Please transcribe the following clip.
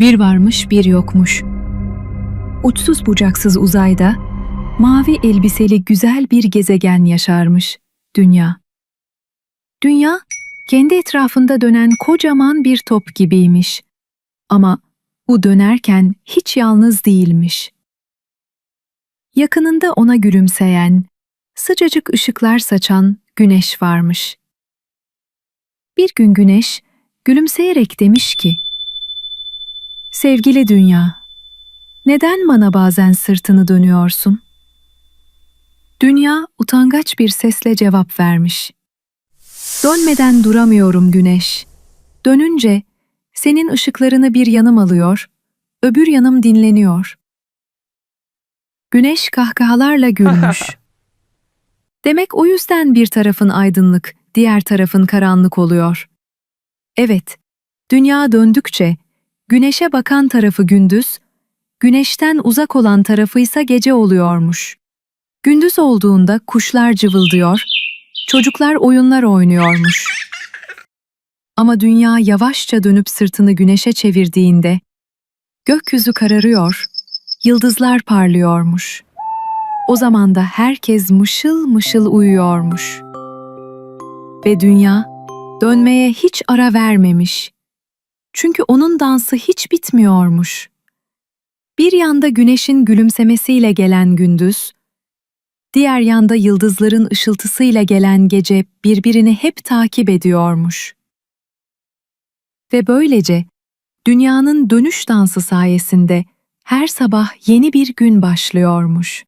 Bir varmış bir yokmuş. Uçsuz bucaksız uzayda mavi elbiseli güzel bir gezegen yaşarmış. Dünya. Dünya kendi etrafında dönen kocaman bir top gibiymiş. Ama bu dönerken hiç yalnız değilmiş. Yakınında ona gülümseyen, sıcacık ışıklar saçan güneş varmış. Bir gün güneş gülümseyerek demiş ki, Sevgili dünya, neden bana bazen sırtını dönüyorsun? Dünya utangaç bir sesle cevap vermiş. Dönmeden duramıyorum güneş. Dönünce senin ışıklarını bir yanım alıyor, öbür yanım dinleniyor. Güneş kahkahalarla gülmüş. Demek o yüzden bir tarafın aydınlık, diğer tarafın karanlık oluyor. Evet, dünya döndükçe güneşe bakan tarafı gündüz, güneşten uzak olan tarafı ise gece oluyormuş. Gündüz olduğunda kuşlar cıvıldıyor, çocuklar oyunlar oynuyormuş. Ama dünya yavaşça dönüp sırtını güneşe çevirdiğinde gökyüzü kararıyor, yıldızlar parlıyormuş. O zaman da herkes mışıl mışıl uyuyormuş. Ve dünya dönmeye hiç ara vermemiş. Çünkü onun dansı hiç bitmiyormuş. Bir yanda güneşin gülümsemesiyle gelen gündüz, diğer yanda yıldızların ışıltısıyla gelen gece birbirini hep takip ediyormuş. Ve böylece dünyanın dönüş dansı sayesinde her sabah yeni bir gün başlıyormuş.